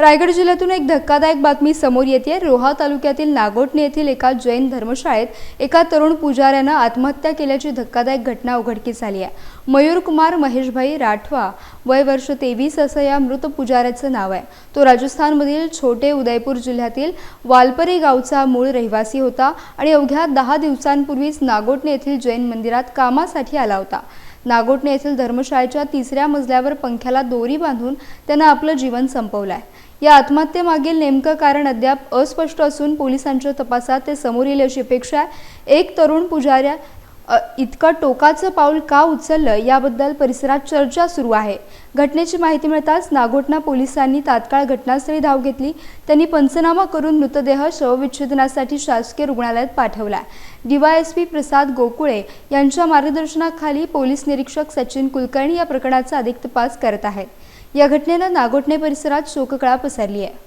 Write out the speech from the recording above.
रायगड जिल्ह्यातून एक धक्कादायक बातमी समोर येते. रोहा तालुक्यातील नागोटणे येथील एका जैन धर्मशाळेत एका तरुण पुजाऱ्यानं आत्महत्या केल्याची धक्कादायक घटना उघडकीस झाली आहे. मयूर कुमार महेशभाई राठवा वय वर्ष तेवीस असं या मृत पुजाऱ्याचं नाव आहे. तो राजस्थानमधील छोटे उदयपूर जिल्ह्यातील वालपरी गावचा मूळ रहिवासी होता आणि अवघ्या दहा दिवसांपूर्वीच नागोटणे येथील जैन मंदिरात कामासाठी आला होता. नागोटणे येथील धर्मशाळेच्या तिसऱ्या मजल्यावर पंख्याला दोरी बांधून त्यानं आपलं जीवन संपवलं आहे या आत्महत्येमागील नेमकं कारण अद्याप अस्पष्ट असून पोलिसांच्या तपासात ते समोर येईल अशी अपेक्षा आहे. एक तरुण पुजाऱ्या इतकं टोकाचं पाऊल का उचललं याबद्दल परिसरात चर्चा सुरू आहे. घटनेची माहिती मिळताच नागोटना पोलिसांनी तात्काळ घटनास्थळी धाव घेतली. त्यांनी पंचनामा करून मृतदेह शवविच्छेदनासाठी शासकीय रुग्णालयात पाठवला. डीवायएसपी प्रसाद गोकुळे यांच्या मार्गदर्शनाखाली पोलीस निरीक्षक सचिन कुलकर्णी या प्रकरणाचा अधिक तपास करत आहेत. या घटनेनं नागोटणे परिसरात शोककळा पसरली आहे.